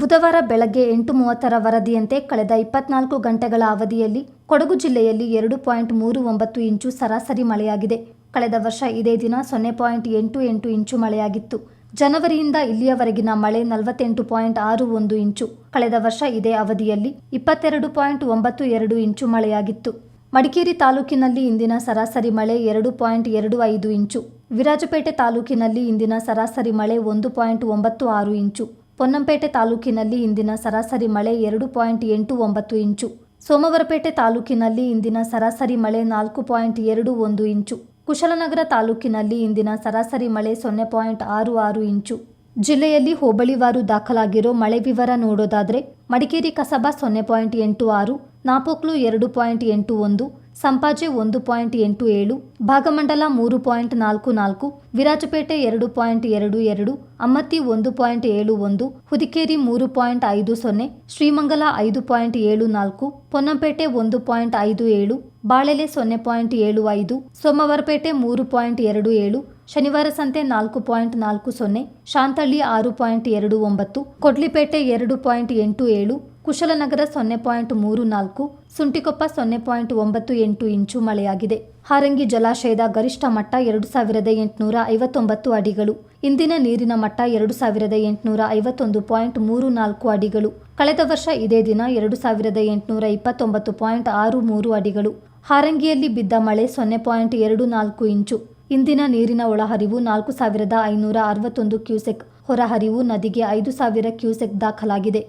ಬುಧವಾರ ಬೆಳಗ್ಗೆ ಎಂಟು ಮೂವತ್ತರ ವರದಿಯಂತೆ ಕಳೆದ ಇಪ್ಪತ್ನಾಲ್ಕು ಗಂಟೆಗಳ ಅವಧಿಯಲ್ಲಿ ಕೊಡಗು ಜಿಲ್ಲೆಯಲ್ಲಿ ಎರಡು ಪಾಯಿಂಟ್ ಮೂರು ಒಂಬತ್ತು ಇಂಚು ಸರಾಸರಿ ಮಳೆಯಾಗಿದೆ. ಕಳೆದ ವರ್ಷ ಇದೇ ದಿನ ಸೊನ್ನೆ ಪಾಯಿಂಟ್ ಎಂಟು ಎಂಟು ಇಂಚು ಮಳೆಯಾಗಿತ್ತು. ಜನವರಿಯಿಂದ ಇಲ್ಲಿಯವರೆಗಿನ ಮಳೆ ನಲವತ್ತೆಂಟು ಪಾಯಿಂಟ್ ಆರು ಒಂದು ಇಂಚು. ಕಳೆದ ವರ್ಷ ಇದೇ ಅವಧಿಯಲ್ಲಿ ಇಪ್ಪತ್ತೆರಡು ಪಾಯಿಂಟ್ ಒಂಬತ್ತು ಎರಡು ಇಂಚು ಮಳೆಯಾಗಿತ್ತು. ಮಡಿಕೇರಿ ತಾಲೂಕಿನಲ್ಲಿ ಇಂದಿನ ಸರಾಸರಿ ಮಳೆ ಎರಡು ಪಾಯಿಂಟ್ ಎರಡು ಐದು ಇಂಚು. ವಿರಾಜಪೇಟೆ ತಾಲೂಕಿನಲ್ಲಿ ಇಂದಿನ ಸರಾಸರಿ ಮಳೆ ಒಂದು ಪಾಯಿಂಟ್ ಒಂಬತ್ತು ಆರು ಇಂಚು. ಪೊನ್ನಂಪೇಟೆ ತಾಲೂಕಿನಲ್ಲಿ ಇಂದಿನ ಸರಾಸರಿ ಮಳೆ ಎರಡು ಪಾಯಿಂಟ್ ಎಂಟು ಒಂಬತ್ತು ಇಂಚು. ಸೋಮವಾರಪೇಟೆ ತಾಲೂಕಿನಲ್ಲಿ ಇಂದಿನ ಸರಾಸರಿ ಮಳೆ ನಾಲ್ಕು ಪಾಯಿಂಟ್ ಎರಡು ಒಂದು ಇಂಚು. ಕುಶಲನಗರ ತಾಲೂಕಿನಲ್ಲಿ ಇಂದಿನ ಸರಾಸರಿ ಮಳೆ ಸೊನ್ನೆ ಪಾಯಿಂಟ್ ಆರು ಆರು ಇಂಚು. ಜಿಲ್ಲೆಯಲ್ಲಿ ಹೋಬಳಿವಾರು ದಾಖಲಾಗಿರೋ ಮಳೆ ವಿವರ ನೋಡೋದಾದರೆ ಮಡಿಕೇರಿ ಕಸಬಾ ಸೊನ್ನೆ ಪಾಯಿಂಟ್ ಎಂಟು ಆರು, ನಾಪೋಕ್ಲು ಎರಡು ಪಾಯಿಂಟ್ ಎಂಟು ಒಂದು ಸಂಪಾಜೆ ಒಂದು ಪಾಯಿಂಟ್ ಎಂಟು ಏಳು, ಭಾಗಮಂಡಲ ಮೂರು ಪಾಯಿಂಟ್ ನಾಲ್ಕು ನಾಲ್ಕು, ವಿರಾಜಪೇಟೆ ಎರಡು ಪಾಯಿಂಟ್ ಎರಡು ಎರಡು ಅಮ್ಮತ್ತಿ ಒಂದು ಪಾಯಿಂಟ್ ಏಳು ಒಂದು, ಹುದಿಕೇರಿ ಮೂರು ಪಾಯಿಂಟ್ ಐದು ಸೊನ್ನೆ, ಶ್ರೀಮಂಗಲ ಐದು ಪಾಯಿಂಟ್ ಏಳು ನಾಲ್ಕು, ಪೊನ್ನಂಪೇಟೆ ಒಂದು ಪಾಯಿಂಟ್ ಐದು ಏಳು, ಬಾಳೆಲೆ ಸೊನ್ನೆ ಪಾಯಿಂಟ್ ಏಳು ಐದು, ಸೋಮವಾರಪೇಟೆ ಮೂರು ಪಾಯಿಂಟ್ ಎರಡು ಏಳು ಶನಿವಾರ ಸಂತೆ ನಾಲ್ಕು ಪಾಯಿಂಟ್ ನಾಲ್ಕು ಸೊನ್ನೆ, ಶಾಂತಳ್ಳಿ ಆರು ಪಾಯಿಂಟ್ ಎರಡು ಒಂಬತ್ತು, ಕೊಡ್ಲಿಪೇಟೆ ಎರಡು ಪಾಯಿಂಟ್ ಎಂಟು ಏಳು, ಕುಶಲನಗರ ಸೊನ್ನೆ ಪಾಯಿಂಟ್ ಮೂರು ನಾಲ್ಕು, ಸುಂಟಿಕೊಪ್ಪ ಸೊನ್ನೆ ಪಾಯಿಂಟ್ ಒಂಬತ್ತು ಎಂಟು ಇಂಚು ಮಳೆಯಾಗಿದೆ. ಹಾರಂಗಿ ಜಲಾಶಯದ ಗರಿಷ್ಠ ಮಟ್ಟ ಎರಡು ಸಾವಿರದ ಎಂಟುನೂರ ಐವತ್ತೊಂಬತ್ತು ಅಡಿಗಳು. ಇಂದಿನ ನೀರಿನ ಮಟ್ಟ ಎರಡು ಸಾವಿರದ ಎಂಟುನೂರ ಐವತ್ತೊಂದು ಪಾಯಿಂಟ್ ಮೂರು ನಾಲ್ಕು ಅಡಿಗಳು. ಕಳೆದ ವರ್ಷ ಇದೇ ದಿನ ಎರಡು ಸಾವಿರದ ಎಂಟುನೂರ ಇಪ್ಪತ್ತೊಂಬತ್ತು ಪಾಯಿಂಟ್ ಆರು ಮೂರು ಅಡಿಗಳು. ಹಾರಂಗಿಯಲ್ಲಿ ಬಿದ್ದ ಮಳೆ ಸೊನ್ನೆ ಪಾಯಿಂಟ್ ಎರಡು ನಾಲ್ಕು ಇಂಚು. ಇಂದಿನ ನೀರಿನ ಒಳಹರಿವು ನಾಲ್ಕು ಸಾವಿರದ ಐನೂರ ಅರವತ್ತೊಂದು ಕ್ಯೂಸೆಕ್ ಹೊರಹರಿವು ನದಿಗೆ ಐದು ಸಾವಿರ ಕ್ಯೂಸೆಕ್ ದಾಖಲಾಗಿದೆ.